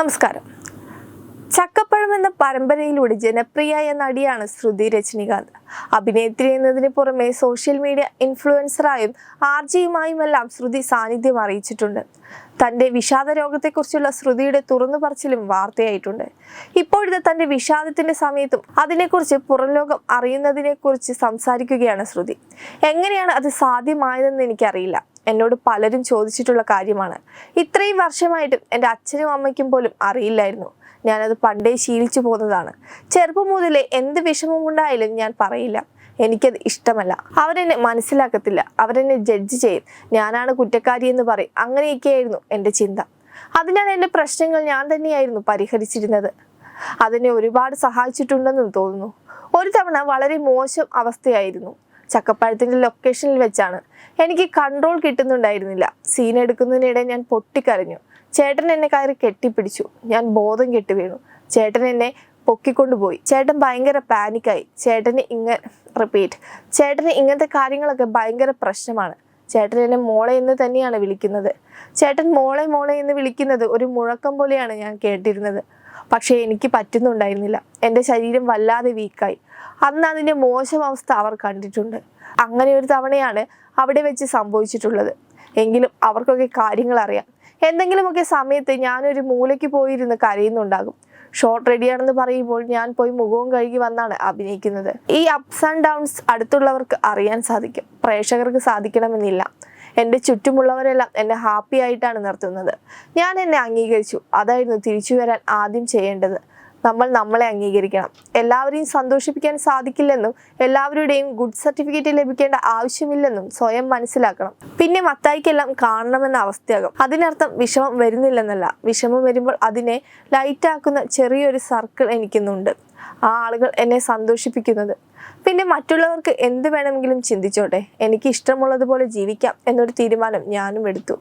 നമസ്കാരം ചക്കപ്പഴം എന്ന പരമ്പരയിലൂടെ ജനപ്രിയായ നടിയാണ് ശ്രുതി രജനികാന്ത്. അഭിനേത്രി എന്നതിന് പുറമെ സോഷ്യൽ മീഡിയ ഇൻഫ്ലുവൻസറായും ആർജിയുമായുമെല്ലാം ശ്രുതി സാന്നിധ്യം അറിയിച്ചിട്ടുണ്ട്. തന്റെ വിഷാദ രോഗത്തെക്കുറിച്ചുള്ള ശ്രുതിയുടെ തുറന്നു പറച്ചിലും വാർത്തയായിട്ടുണ്ട്. ഇപ്പോഴത്തെ തന്റെ വിഷാദത്തിന്റെ സമയത്തും അതിനെക്കുറിച്ച് പുറം ലോകം അറിയുന്നതിനെക്കുറിച്ച് സംസാരിക്കുകയാണ് ശ്രുതി. എങ്ങനെയാണ് അത് സാധ്യമായതെന്ന് എനിക്കറിയില്ല. എന്നോട് പലരും ചോദിച്ചിട്ടുള്ള കാര്യമാണ്. ഇത്രയും വർഷമായിട്ടും എന്റെ അച്ഛനും അമ്മയ്ക്കും പോലും അറിയില്ലായിരുന്നു. ഞാനത് പണ്ടേ ശീലിച്ചു പോകുന്നതാണ്. ചെറുപ്പം മുതലേ എന്ത് വിഷമമുണ്ടായാലും ഞാൻ പറയില്ല. എനിക്കത് ഇഷ്ടമല്ല. അവരെന്നെ മനസ്സിലാക്കത്തില്ല. അവരെന്നെ ജഡ്ജ് ചെയ്യും. ഞാനാണ് കുറ്റക്കാരി എന്ന് പറയും. അങ്ങനെയൊക്കെയായിരുന്നു എന്റെ ചിന്ത. അതിനാൽ എന്റെ പ്രശ്നങ്ങൾ ഞാൻ തന്നെയായിരുന്നു പരിഹരിച്ചിരുന്നത്. അതിനെ ഒരുപാട് സഹായിച്ചിട്ടുണ്ടെന്നും തോന്നുന്നു. ഒരു തവണ വളരെ മോശം അവസ്ഥയായിരുന്നു. ചക്കപ്പഴത്തിന്റെ ലൊക്കേഷനിൽ വെച്ചാണ്. എനിക്ക് കൺട്രോൾ കിട്ടുന്നുണ്ടായിരുന്നില്ല. സീൻ എടുക്കുന്നതിനിടെ ഞാൻ പൊട്ടിക്കരഞ്ഞു. ചേട്ടൻ എന്നെ കയറി കെട്ടിപ്പിടിച്ചു. ഞാൻ ബോധം കെട്ടി വീണു. ചേട്ടൻ എന്നെ പൊക്കിക്കൊണ്ടുപോയി ചേട്ടൻ ഭയങ്കര പാനിക്കായി ചേട്ടന് ഇങ്ങ റിപ്പീറ്റ് ചേട്ടന് ഇങ്ങനത്തെ കാര്യങ്ങളൊക്കെ ഭയങ്കര പ്രശ്നമാണ്. ചേട്ടൻ എന്നെ മോളെ എന്ന് തന്നെയാണ് വിളിക്കുന്നത്. ചേട്ടൻ മോളെ മോളെ എന്ന് വിളിക്കുന്നത് ഒരു മുഴക്കം പോലെയാണ് ഞാൻ കേട്ടിരുന്നത്. പക്ഷേ എനിക്ക് പറ്റുന്നുണ്ടായിരുന്നില്ല. എന്റെ ശരീരം വല്ലാതെ വീക്കായി അന്ന് അതിന്റെ മോശം അവസ്ഥ അവർ കണ്ടിട്ടുണ്ട്. അങ്ങനെ ഒരു തവണയാണ് അവിടെ വെച്ച് സംഭവിച്ചിട്ടുള്ളത്. എങ്കിലും അവർക്കൊക്കെ കാര്യങ്ങൾ അറിയാം എന്തെങ്കിലുമൊക്കെ സമയത്ത് ഞാനൊരു മൂലയ്ക്ക് പോയിരുന്ന് കരയുന്നുണ്ടാകും. ഷോർട്ട് റെഡിയാണെന്ന് പറയുമ്പോൾ ഞാൻ പോയി മുഖവും കഴുകി വന്നാണ് അഭിനയിക്കുന്നത്. ഈ അപ്സ് ആൻഡ് ഡൗൺസ് അടുത്തുള്ളവർക്ക് അറിയാൻ സാധിക്കും. പ്രേക്ഷകർക്ക് സാധിക്കണമെന്നില്ല. എന്റെ ചുറ്റുമുള്ളവരെല്ലാം എന്നെ ഹാപ്പി ആയിട്ടാണ് നിർത്തുന്നത്. ഞാൻ എന്നെ അംഗീകരിച്ചു. അതായിരുന്നു തിരിച്ചു വരാൻ ആദ്യം ചെയ്യേണ്ടത്. നമ്മൾ നമ്മളെ അംഗീകരിക്കണം. എല്ലാവരെയും സന്തോഷിപ്പിക്കാൻ സാധിക്കില്ലെന്നും എല്ലാവരുടെയും ഗുഡ് സർട്ടിഫിക്കറ്റ് ലഭിക്കേണ്ട ആവശ്യമില്ലെന്നും സ്വയം മനസ്സിലാക്കണം. പിന്നെ മത്തായിക്കെല്ലാം കാണണമെന്ന അവസ്ഥയാകും. അതിനർത്ഥം വിഷമം വരുന്നില്ലെന്നല്ല. വിഷമം വരുമ്പോൾ അതിനെ ലൈറ്റാക്കുന്ന ചെറിയൊരു സർക്കിൾ എനിക്കുന്നുണ്ട്. ആ ആളുകൾ എന്നെ സന്തോഷിപ്പിക്കുന്നത്. പിന്നെ മറ്റുള്ളവർക്ക് എന്ത് വേണമെങ്കിലും ചിന്തിച്ചോട്ടെ. എനിക്ക് ഇഷ്ടമുള്ളതുപോലെ ജീവിക്കാം എന്നൊരു തീരുമാനം ഞാനും എടുത്തു.